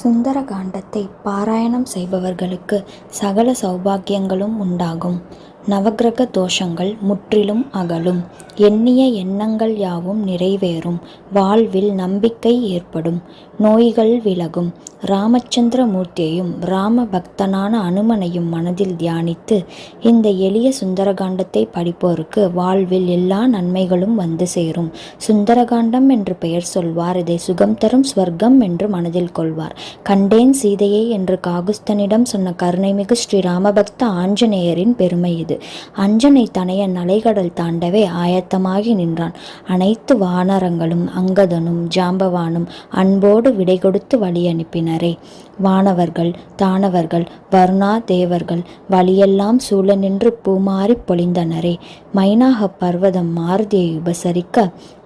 சுந்தர காண்டத்தை பாராயணம் செய்பவர்களுக்கு சகல சௌபாக்கியங்களும் உண்டாகும். நவக்கிரக தோஷங்கள் முற்றிலும் அகலும். எண்ணிய எண்ணங்கள் யாவும் நிறைவேறும். வாழ்வில் நம்பிக்கை ஏற்படும். நோய்கள் விலகும். ராமச்சந்திர மூர்த்தியையும் ராம பக்தனான அனுமனையும் மனதில் தியானித்து இந்த எளிய சுந்தரகாண்டத்தை படிப்போருக்கு வாழ்வில் எல்லா நன்மைகளும் வந்து சேரும். சுந்தரகாண்டம் என்று பெயர் சொல்வார். இதை சுகம் தரும் ஸ்வர்க்கம் என்று மனதில் கொள்வார். கண்டேன் சீதையை என்று காகுஸ்தனிடம் சொன்ன கருணைமிகு ஸ்ரீ ராமபக்த ஆஞ்சநேயரின் பெருமை இது. அஞ்சனை தனையன் அலைகடல் தாண்டவே ஆயத்தமாகி நின்றான். அனைத்து வானரங்களும் அங்கதனும் ஜாம்பவானும் அன்போடு விடை கொடுத்து வழி அனுப்பினரே. வானவர்கள் தானவர்கள் வருணா தேவர்கள் வழியெல்லாம் சூழ நின்று பூமாறி பொழிந்தனரே. மைனாக பர்வதம் மாருதியை உபசரிக்க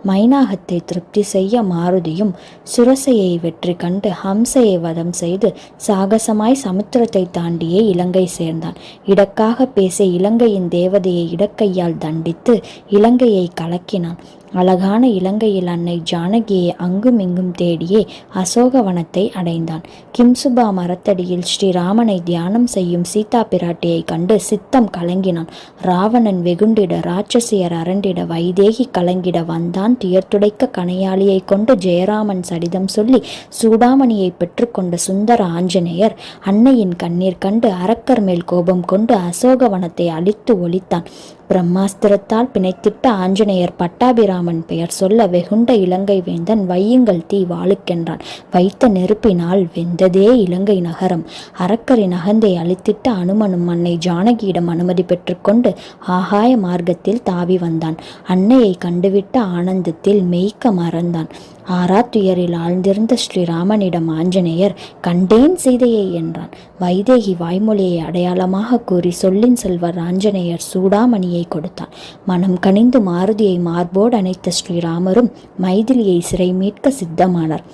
மைனாகத்தை திருப்தி செய்ய மாருதியும் சுரசையை வெற்றி கண்டு ஹம்சையை வதம் செய்து சாகசமாய் சமுத்திரத்தை தாண்டியே இலங்கை சேர்ந்தான். இடக்காக பேச இலங்கையின் தேவதையை இடக்கையால் தண்டித்து இலங்கையை கலக்கினான். அழகான இலங்கையில் அன்னை ஜானகியை அங்குமிங்கும் தேடியே அசோகவனத்தை அடைந்தான். கிம்சுபா மரத்தடியில் ஸ்ரீராமனை தியானம் செய்யும் சீதா பிராட்டியை கண்டு சித்தம் கலங்கினான். ராவணன் வெகுண்டிட ராட்சசியர் அரண்டிட வைதேகி கலங்கிட வந்தான். துயர்த்துடைக்க கனையாளியை கொண்டு ஜெயராமன் சரிதம் சொல்லி சூடாமணியை பெற்றுக்கொண்ட சுந்தர ஆஞ்சநேயர் அன்னையின் கண்ணீர் கண்டு அரக்கர் மேல் கோபம் கொண்டு அசோகவனத்தை அழித்து ஒழித்தான் பிரம்மாஸ்திரத்தால் பிணைத்திட்ட ஆஞ்சநேயர் பட்டாபிராமன் பெயர் சொல்ல வெகுண்ட இலங்கை வேந்தன் வையுங்கள் தீ வாழுக்கென்றான் வைத்த நெருப்பினால் வெந்ததே இலங்கை நகரம். அரக்கரின் அகந்தை அழித்திட்ட அனுமனும் அன்னை ஜானகியிடம் அனுமதி பெற்றுக்கொண்டு ஆகாய மார்க்கத்தில் தாவி வந்தான். அன்னையை கண்டுவிட்ட ஆனந்தத்தில் மெய்க்க மறந்தான். ஆறாத்துயரில் ஆழ்ந்திருந்த ஸ்ரீராமனிடம் ஆஞ்சநேயர் கண்டேன் சீதையை என்றான். வைதேகி வாய்மொழியை அடையாளமாக கூறி சொல்லின் செல்வர் ஆஞ்சநேயர் சூடாமணியை கொடுத்தான். மனம் கனிந்து மாருதியை மார்போடு அணைத்த ஸ்ரீராமரும் மைதிலியை சிறை மீட்க சித்தமானார்.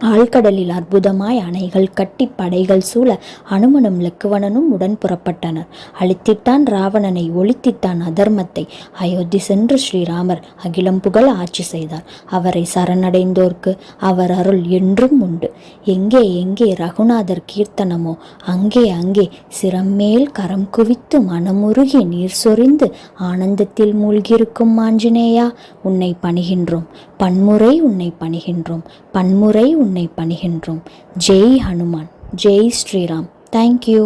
ஆழ்கடலில் அற்புதமாய் அணைகள் கட்டி படைகள் சூழ அனுமனும் லக்குவனனும் உடன் புறப்பட்டனர். அழித்திட்டான் ராவணனை ஒழித்திட்டான் அதர்மத்தை. அயோத்தி சென்று ஸ்ரீராமர் அகிலம் புகழ ஆட்சி செய்தார். அவரை சரணடைந்தோர்க்கு அவர் அருள் என்றும் உண்டு. எங்கே எங்கே ரகுநாதர் கீர்த்தனமோ அங்கே அங்கே சிரம்மேல் கரம் குவித்து மனமுருகி நீர் சொரிந்து ஆனந்தத்தில் மூழ்கியிருக்கும் ஆஞ்சநேயா உன்னை பணிகின்றோம். பன்முறை உன்னை பணிகின்றோம். பன்முறை உன்னை பணிகின்றோம். ஜெய் ஹனுமான். ஜெய் ஸ்ரீராம். Thank you